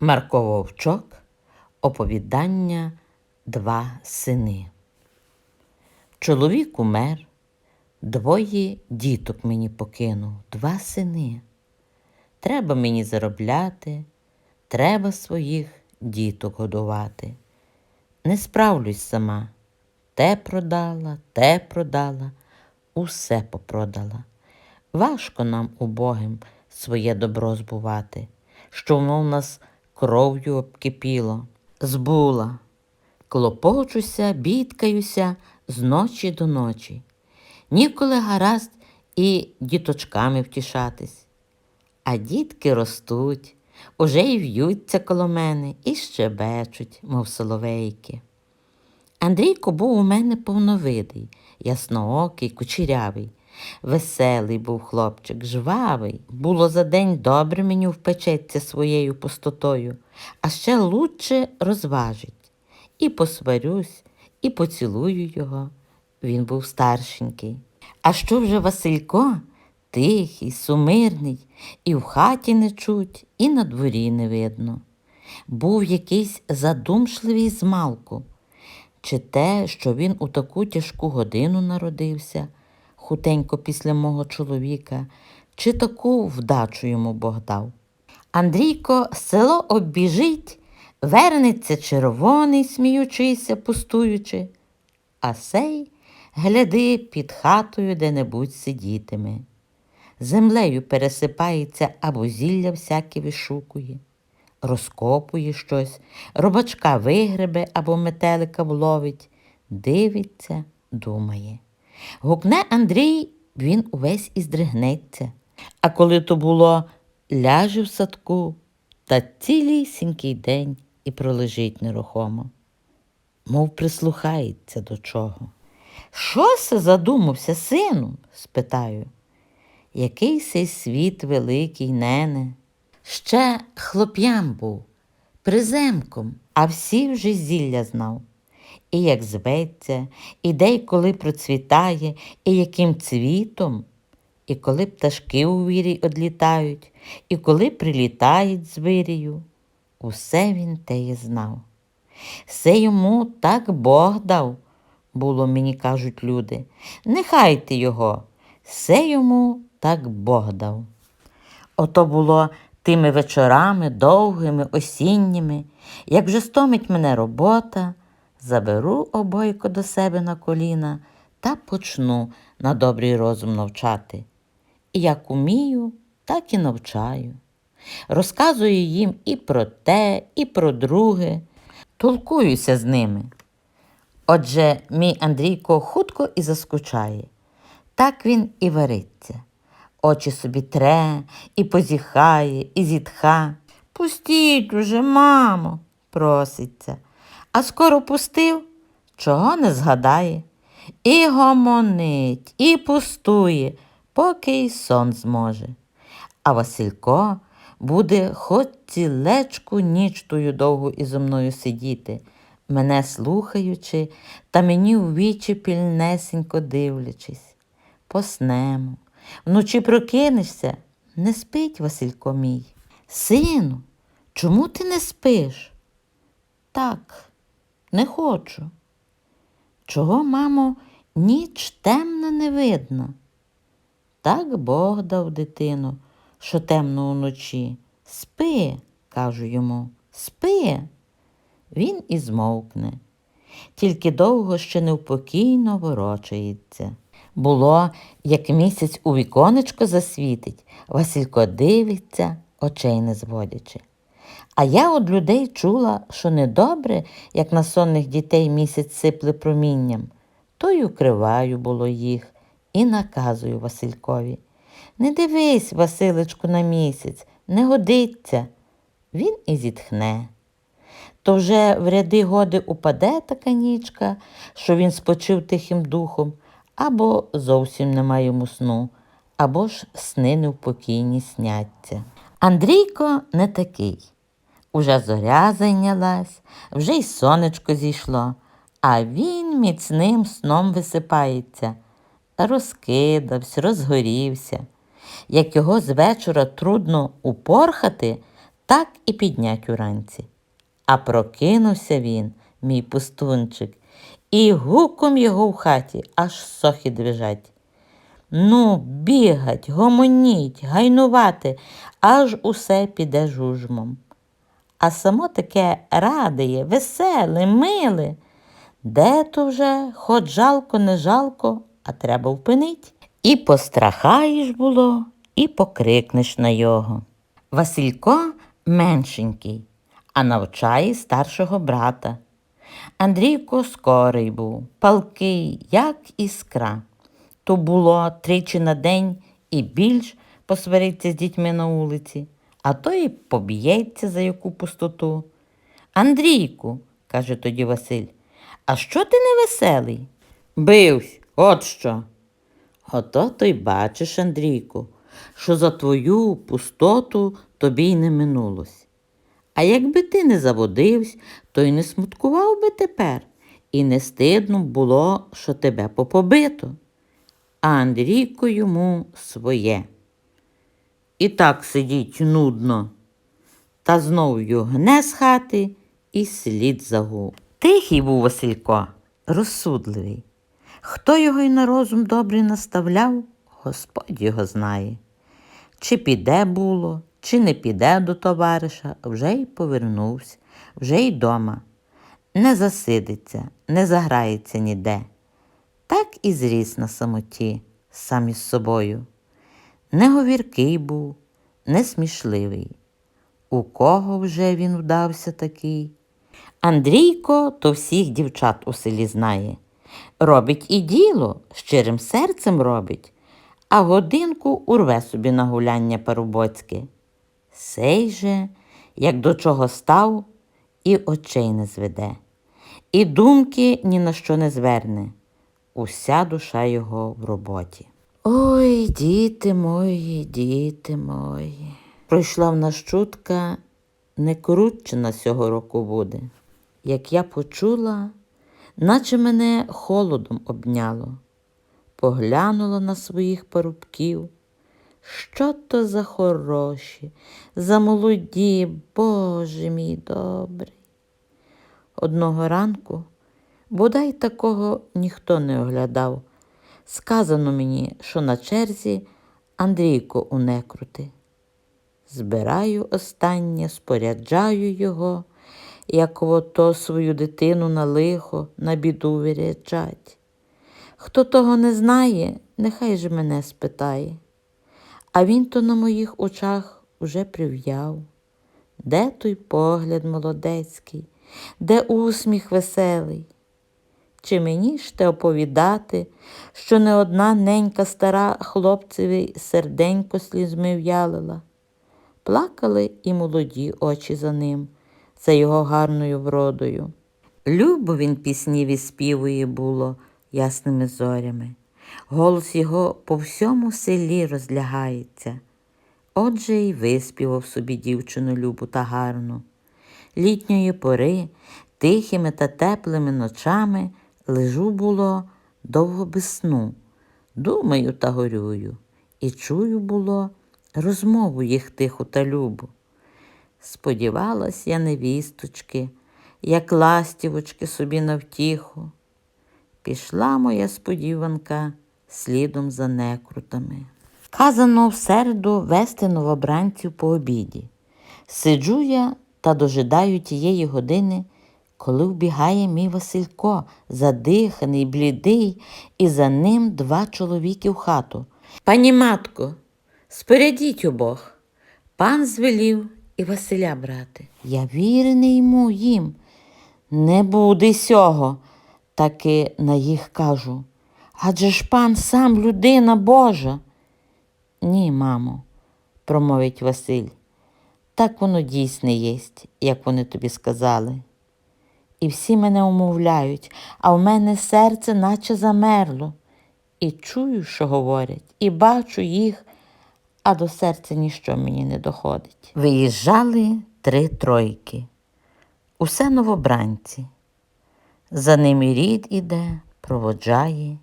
Марко Вовчок Оповідання Два сини. Чоловік умер, двоє діток мені покинув, два сини. Треба мені заробляти, треба своїх діток годувати. Не справлюсь сама. Те продала, те продала, усе попродала. Важко нам убогим своє добро збувати, що воно в нас кров'ю обкипіло, збула. Клопочуся, бідкаюся з ночі до ночі. Ніколи гаразд і діточками втішатись. А дітки ростуть, уже й в'ються коло мене і щебечуть, мов соловейки. Андрійко був у мене повновидий, ясноокий, кучерявий. Веселий був хлопчик, жвавий. Було за день добре мені впечеться своєю пустотою, а ще лучше розважить. І посварюсь, і поцілую його. Він був старшенький. А що вже Василько? Тихий, сумирний, і в хаті не чуть, і на дворі не видно. Був якийсь задумшливий змалку, чи те, що він у таку тяжку годину народився, хутенько після мого чоловіка, чи таку вдачу йому Бог дав. Андрійко село оббіжить, вернеться червоний, сміючися, пустуючи, а сей, гляди, під хатою де-небудь сидітиме. Землею пересипається або зілля всяке вишукує, розкопує щось, робачка вигребе або метелика вловить, дивиться, думає. Гукне Андрій, він увесь і здригнеться. А коли то було, ляже в садку та цілісінький день і пролежить нерухомо, мов прислухається до чого. Що се задумався, сину? спитаю. Який сей світ великий, нене? Ще хлоп'ям був, приземком, а всі вже зілля знав. І як зветься, і де й коли процвітає, і яким цвітом, і коли пташки у вірі одлітають, і коли прилітають з. Усе він теє знав. Все йому так Бог дав, було мені кажуть люди. Нехай ти його, все йому так Бог дав. Ото було тими вечорами, довгими, осінніми, як вже стомить мене робота, заберу обойко до себе на коліна та почну на добрий розум навчати. І як умію, так і навчаю. Розказую їм і про те, і про друге, толкуюся з ними. Отже, мій Андрійко хутко і заскучає. Так він і вариться. Очі собі тре, і позіхає, і зітха. Пустіть уже, мамо, проситься. А скоро пустив, чого не згадає. І гомонить, і пустує, поки й сон зможе. А Василько буде хоч цілечку ніч тую довгу ізо мною сидіти, мене слухаючи та мені в вічі пільнесенько дивлячись. Поснемо. Вночі прокинешся, не спить Василько мій. Сину, чому ти не спиш? Так, не хочу. Чого, мамо, ніч темна не видно? Так Бог дав дитину, що темно уночі. Спи, кажу йому, спи. Він і змовкне. Тільки довго ще невпокійно ворочається. Було, як місяць у віконечко засвітить, Василько дивиться, очей не зводячи. А я од людей чула, що недобре, як на сонних дітей місяць сипле промінням, то й укриваю було їх і наказую Василькові. Не дивись, Василечку, на місяць, не годиться. Він і зітхне. То вже в ряди годи упаде така нічка, що він спочив тихим духом, або зовсім немає йому сну, або ж сни невпокійні сняться. Андрійко не такий. Уже зоря зайнялась, вже й сонечко зійшло, а він міцним сном висипається. Розкидався, розгорівся. Як його з вечора трудно упорхати, так і піднять уранці. А прокинувся він, мій пустунчик, і гуком його в хаті аж сохи дрижать. Ну, бігать, гомоніть, гайнувати, аж усе піде жужмом. А само таке радиє, веселе, миле. Де то вже, хоч жалко, не жалко, а треба впинить. І пострахаєш було, і покрикнеш на його. Василько меншенький, а навчає старшого брата. Андрійко скорий був, палкий, як іскра. То було тричі на день і більш посвариться з дітьми на вулиці, а то й поб'ється за яку пустоту. Андрійку, каже тоді Василь, а що ти не веселий? Бивсь, от що. Ото то й бачиш, Андрійку, що за твою пустоту тобі й не минулось. А якби ти не заводився, то й не смуткував би тепер, і не стидно було, що тебе попобито. А Андрійко йому своє. І так сидіть нудно. Та знов його гне з хати і слід загув. Тихий був Василько, розсудливий. Хто його й на розум добрий наставляв, Господь його знає. Чи піде було, чи не піде до товариша, вже й повернувся, вже й дома. Не засидиться, не заграється ніде. Так і зріс на самоті, сам із собою. Не говіркий був, не смішливий. У кого вже він вдався такий? Андрійко то всіх дівчат у селі знає. Робить і діло, щирим серцем робить, а годинку урве собі на гуляння парубоцьке. Сей же, як до чого став, і очей не зведе, і думки ні на що не зверне. Уся душа його в роботі. Ой, діти мої, діти мої. Пройшла в нас чутка, не крутчина сього року буде. Як я почула, наче мене холодом обняло, поглянула на своїх парубків. Що то за хороші, за молоді, Боже мій добрий. Одного ранку, бодай такого ніхто не оглядав. Сказано мені, що на черзі Андрійко у некрути. Збираю останнє, споряджаю його, як ото свою дитину на лихо, на біду вирячать. Хто того не знає, нехай же мене спитає. А він то на моїх очах уже прив'яв. Де той погляд молодецький, де усміх веселий? Чи мені ж те оповідати, що не одна ненька стара хлопцеві серденько слізьми в'ялила? Плакали і молоді очі за ним, за його гарною вродою. Любо він пісні відспівує було ясними зорями. Голос його по всьому селі розлягається. Отже й виспівав собі дівчину любу та гарну. Літньої пори, тихими та теплими ночами лежу було довго без сну. Думаю та горюю, і чую було розмову їх тиху та любу. Сподівалась я невісточки, як ластівочки собі навтіху. Пішла моя сподіванка слідом за некрутами. Казано в середу вести новобранців по обіді. Сиджу я та дожидаю тієї години, коли вбігає мій Василько, задиханий, блідий, і за ним два чоловіки в хату. Пані матко, спорядіть обох. Пан звелів і Василя брати. Я вірений йому їм. Не буде сього, таки на їх кажу. Адже ж пан сам людина Божа. Ні, мамо, промовить Василь. Так воно дійсне єсть, як вони тобі сказали. І всі мене умовляють, а в мене серце наче замерло. І чую, що говорять, і бачу їх, а до серця ніщо мені не доходить. Виїжджали три тройки. Усе новобранці. За ними рід іде, проводжає.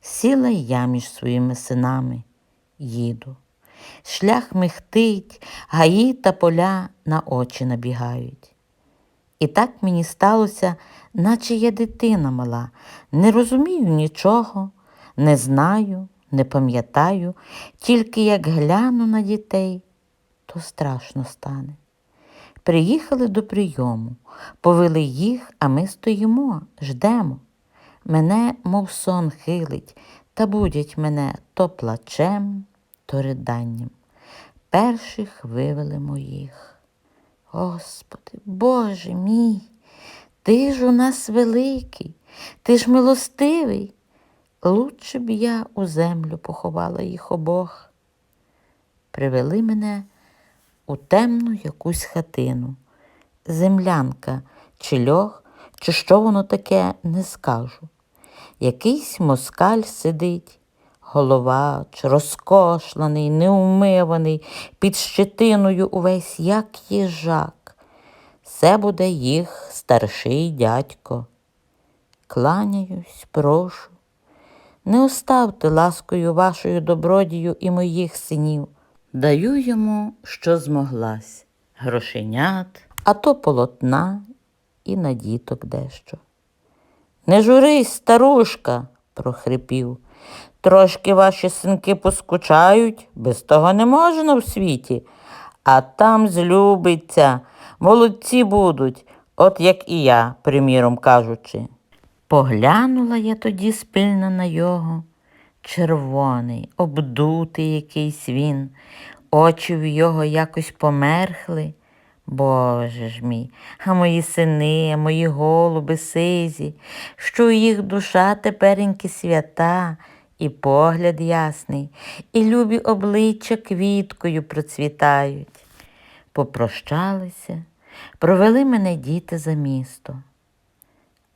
Сіла я між своїми синами, їду. шлях михтить, гаї та поля на очі набігають. І так мені сталося, наче я дитина мала, не розумію нічого, не знаю, не пам'ятаю, тільки як гляну на дітей, то страшно стане. Приїхали до прийому, повели їх, а ми стоїмо, ждемо. Мене, мов сон хилить, та будять мене то плачем, то риданням. Перших вивели моїх. Господи, Боже мій, ти ж у нас великий, ти ж милостивий. Лучше б я у землю поховала їх обох. Привели мене у темну якусь хатину. Землянка, чи льох, чи що воно таке, не скажу. Якийсь москаль сидить, головач, розкошланий, неумиваний, під щетиною увесь як їжак. Це буде їх старший дядько. Кланяюсь, прошу. Не оставте ласкою вашою добродію і моїх синів. Даю йому, що змоглась, грошенят, а то полотна і на діток дещо. Не журись, старушка, прохрипів. Трошки ваші синки поскучають, без того не можна в світі. А там злюбиться, молодці будуть, от як і я, приміром кажучи. Поглянула я тоді спильно на його. Червоний, обдутий якийсь він, очі в його якось померхли. Боже ж мій, а мої сини, а мої голуби сизі, що їх душа тепереньки свята, і погляд ясний, і любі обличчя квіткою процвітають. Попрощалися, провели мене діти за місто.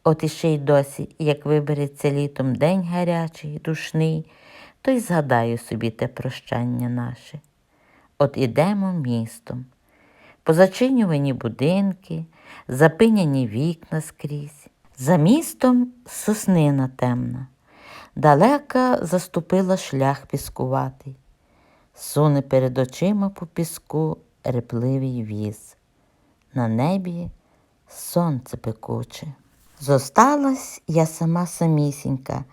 От іще й досі, як вибереться літом день гарячий, душний, то й згадаю собі те прощання наше. От ідемо містом, позачинювані будинки, запиняні вікна скрізь. За містом соснина темна, далека заступила шлях піскуватий, суне перед очима по піску репливий віз. На небі сонце пекуче. Зосталась я сама самісінька,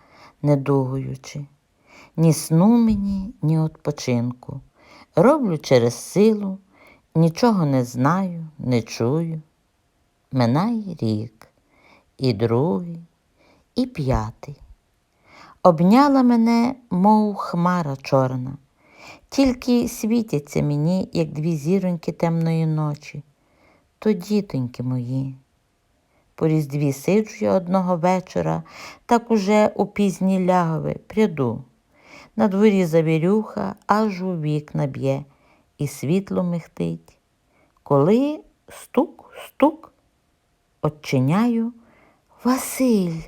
не дугуючи, ні сну мені, ні odpoczynku. Роблю через силу, нічого не знаю, не чую. Минає рік, і другий, і п'ятий. Обняла мене, мов хмара чорна, тільки світяться мені, як дві зіроньки темної ночі. То дітоньки мої. По різдві сиджу я одного вечора, так уже у пізні лягови пряду. На дворі завірюха, аж у вікна б'є, і світло михтить. Коли стук, стук, Отчиняю Василь,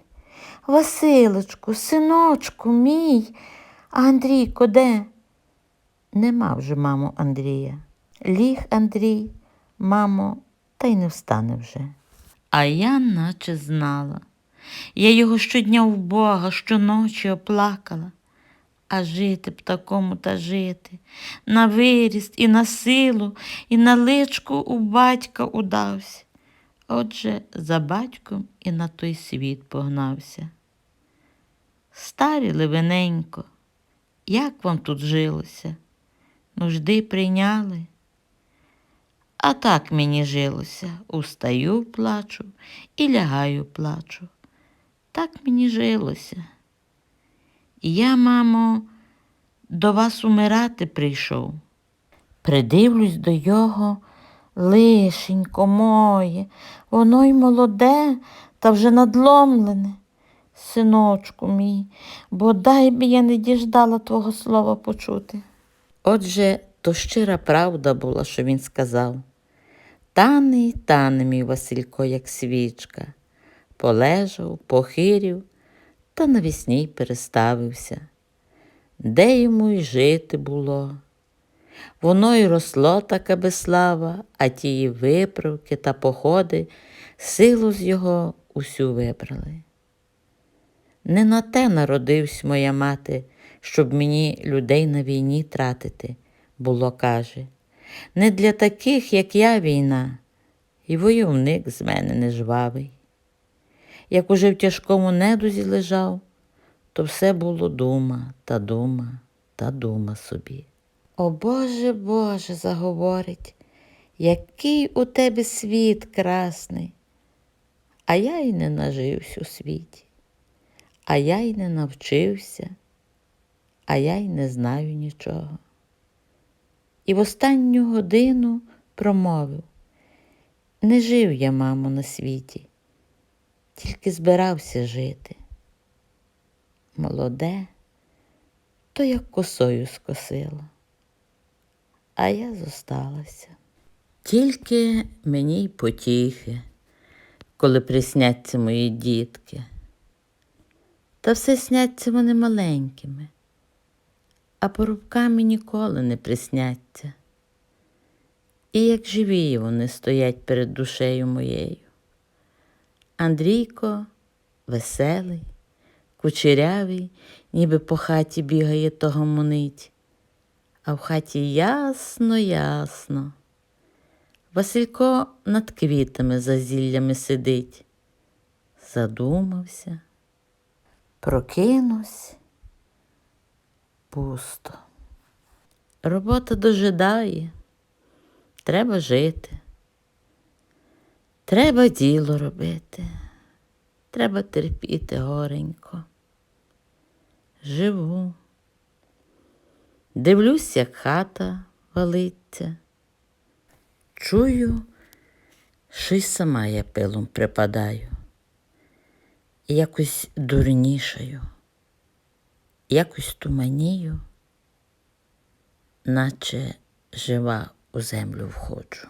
Василечку, синочку мій, а Андрійко де? Нема вже, мамо, Андрія. Ліг Андрій, мамо, та й не встане вже. А я наче знала. Я його щодня в Бога, щоночі оплакала. А жити б такому та жити, на виріст і на силу, і на личку у батька удався. Отже, за батьком і на той світ погнався. Старі ливененько, як вам тут жилося? Нужди прийняли? А так мені жилося, устаю, плачу і лягаю, плачу. Так мені жилося. Я, мамо, до вас умирати прийшов. Придивлюсь до його, лишенько моє, воно й молоде та вже надломлене. Синочку мій, бодай би я не діждала твого слова почути. Отже, то щира правда була, що він сказав. Тане й тане мій Василько, як свічка, полежав, похирів та навісні переставився. Де йому й жити було? Воно й росло така безслава, а тії виправки та походи силу з його усю вибрали. Не на те народився моя мати, щоб мені людей на війні тратити, було каже, не для таких, як я, війна, і войовник з мене не жвавий. Як уже в тяжкому недузі лежав, то все було дума та дума та дума собі. О Боже, Боже, заговорить, який у тебе світ красний, а я й не нажився у світі, а я й не навчився, а я й не знаю нічого. І в останню годину промовив. Не жив я, мамо, на світі, тільки збирався жити. Молоде, то як косою скосила, а я зосталася. Тільки мені й потіхи, коли присняться мої дітки. Та все сняться вони маленькими, а порубками ніколи не присняться. І як живі вони стоять перед душею моєю. Андрійко веселий, кучерявий, ніби по хаті бігає то гомонить, а в хаті ясно, ясно. Василько над квітами за зіллями сидить. Задумався, прокинусь, пусто. Робота дожидає, треба жити. Треба діло робити, треба терпіти горенько. Живу. Дивлюсь, як хата валиться. Чую, що й сама я пилом припадаю. Якось дурнішаю, якось туманію, наче жива у землю входжу.